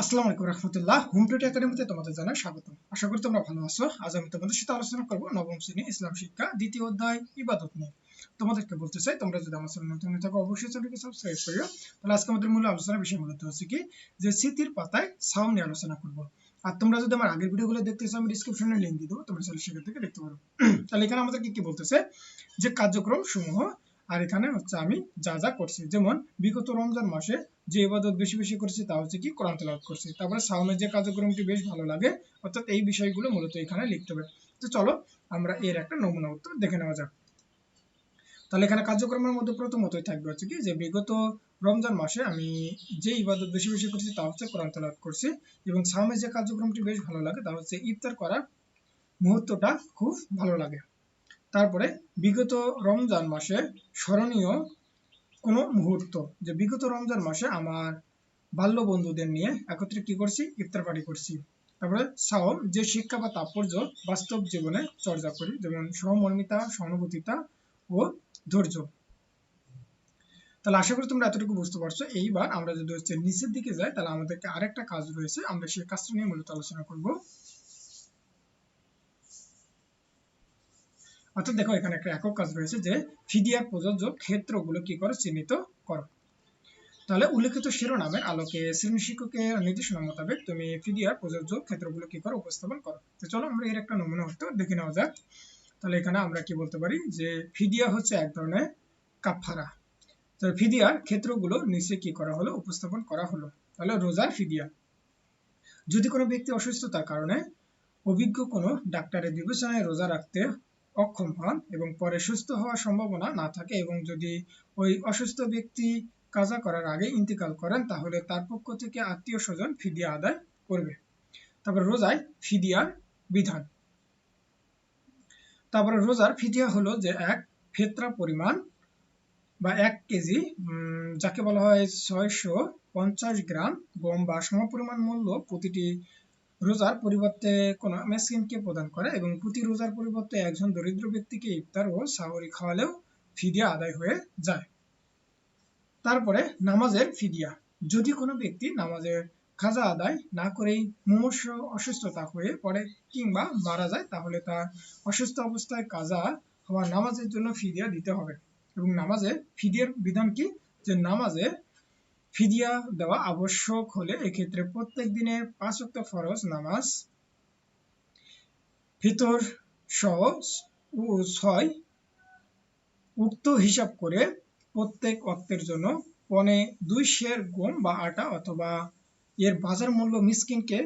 আসসালামু আলাইকুম রহমতুল্লাহ। হোম টুটি একাডেমিতে তোমাদের জানাই স্বাগত আশা করি তোমরা ভালো আছো। আজ আমি তোমাদের সাথে আলোচনা করব নবম শ্রেণি ইসলাম শিক্ষা দ্বিতীয় অধ্যায় ইবাদত নিয়ে। তোমাদেরকে বলতে চাই, তোমরা যদি আমার চ্যানেল নতুন থাকো, অবশ্যই চ্যানেলকে সাবস্ক্রাইব করিও। তাহলে আজকে আমাদের মূল আলোচনার বিষয় মূলত হচ্ছে কি, যে স্মৃতির পাতায় সাউন্ড নিয়ে আলোচনা করব। আর তোমরা যদি আমার আগের ভিডিওগুলো দেখতে চাও, আমি ডিসক্রিপশনে লিংক দিয়ে দেবো, তোমরা চাইলে সেখান থেকে দেখতে পারো। তাহলে এখানে আমাদেরকে কি বলতেছে, যে কার্যক্রম সমূহ আর এখানে হচ্ছে আমি যা যা করছি, যেমন বিগত রমজান মাসে যে ইবাদত বেশি বেশি করছি তা হচ্ছে কি কোরআন তেলাওয়াত করছি। তারপরে সাউমের যে কার্যক্রমটি বেশ ভালো লাগে, অর্থাৎ এই বিষয়গুলো মূলত এখানে লিখতে হবে। তো চলো আমরা এর একটা নমুনা উত্তর দেখে নেওয়া যাক। তাহলে এখানে কার্যক্রমের মধ্যে প্রথমতই থাকবে হচ্ছে কি যে বিগত রমজান মাসে আমি যে ইবাদত বেশি বেশি করছি তা হচ্ছে কোরআন তেলাওয়াত করছি এবং সাউমের যে কার্যক্রমটি বেশ ভালো লাগে তা হচ্ছে ইফতার করার মুহূর্তটা খুব ভালো লাগে। তারপরে বিগত রমজান মাসে স্মরণীয় কোনো মুহূর্ত, যে বিগত রমজান মাসে আমার বাল্য বন্ধুদের নিয়ে একত্রে কি করছি? ইফতার পার্টি করছি। তারপরে সাওম, যে শিক্ষা বা তাৎপর্য বাস্তব জীবনে চর্চা করি, যেমন সহমর্মিতা, সহানুভূতিতা ও ধৈর্য। তাহলে আশা করি তোমরা এতটুকু বুঝতে পারছ। এইবার আমরা যদি হচ্ছে নিচের দিকে যাই, তাহলে আমাদেরকে আরেকটা কাজ রয়েছে। আমরা সেই কাজটা নিয়ে মূলত আলোচনা করব। অর্থাৎ দেখো, এখানে একটা একক কাজ রয়েছে যে ফিডিয়ার প্রযোজ্য ক্ষেত্রগুলো কি করো? চিহ্নিত করো। তাহলে উল্লেখিত শিরোনামের আলোকে শ্রেণি শিক্ষকের নির্দেশনা মোতাবেক তুমি ফিডিয়ার প্রযোজ্য ক্ষেত্রগুলো কি করো? উপস্থাপন করো। তো চলো, আমরা এর একটা নমুনা উত্তর দেখে নেওয়া যাক। তাহলে এখানে আমরা কি বলতে পারি? যে ফিডিয়া হচ্ছে এক ধরনের কাফারা তো ফিদিয়ার ক্ষেত্রগুলো নিচে কি করা হলো? উপস্থাপন করা হলো। তাহলে রোজার ফিদিয়া যদি কোনো ব্যক্তি অসুস্থতার কারণে অভিজ্ঞ কোনো ডাক্তারের বিবেচনায় রোজা রাখতে অক্ষম হন এবং পরে সুস্থ হওয়ার সম্ভাবনা না থাকে এবং যদি ওই অসুস্থ ব্যক্তি কাজা করার আগে ইন্তিকাল করেন, তাহলে তার পক্ষ থেকে আত্মীয় স্বজন ফিদিয়া আদায় করবে। তারপর রোজায় ফিদিয়ার বিধান। তারপরে রোজার ফিদিয়া হলো যে এক ফেতরা পরিমাণ বা এক কেজি যাকে বলা হয় ছয়শো পঞ্চাশ গ্রাম গম বা সমপরিমাণ মূল্য প্রতিটি রোজার পরিবর্তে কোনো মেসকিনকে প্রদান করে এবং প্রতি রোজার পরিবর্তে একজন দরিদ্র ব্যক্তিকে ইফতার ও সাহরি খাওয়ালেও ফিদিয়া আদায় হয়ে যায়। তারপরে নামাজের ফিদিয়া। যদি কোনো ব্যক্তি নামাজের খাজা আদায় না করেই মুমূর্ষ অসুস্থতা হয়ে পড়ে কিংবা মারা যায়, তাহলে তার অসুস্থ অবস্থায় কাজা হওয়া নামাজের জন্য ফিদিয়া দিতে হবে। এবং নামাজে ফিদিয়ার বিধান কি? যে নামাজে ফিদিয়া দেওয়া আবশ্যক হলে এক্ষেত্রে প্রত্যেক দিনের পাঁচ ওয়াক্ত ফরজ, নামাজ, ফিতর সহ ছয় উক্ত হিসাব করে প্রত্যেক অক্তের জন্য পনে দুই শের গম বা আটা অথবা এর বাজার মূল্য মিসকিনকে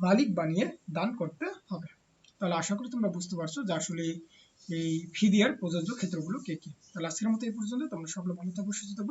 মালিক বানিয়ে দান করতে হবে। তাহলে আশা করি তোমরা বুঝতে পারছ যে আসলে এই ফিদিয়ার প্রযোজ্য ক্ষেত্রগুলো কে কি। তাহলে আজকের মতো এই পর্যন্ত। তোমরা সকলে ভালো থাকব সুস্থ থাকব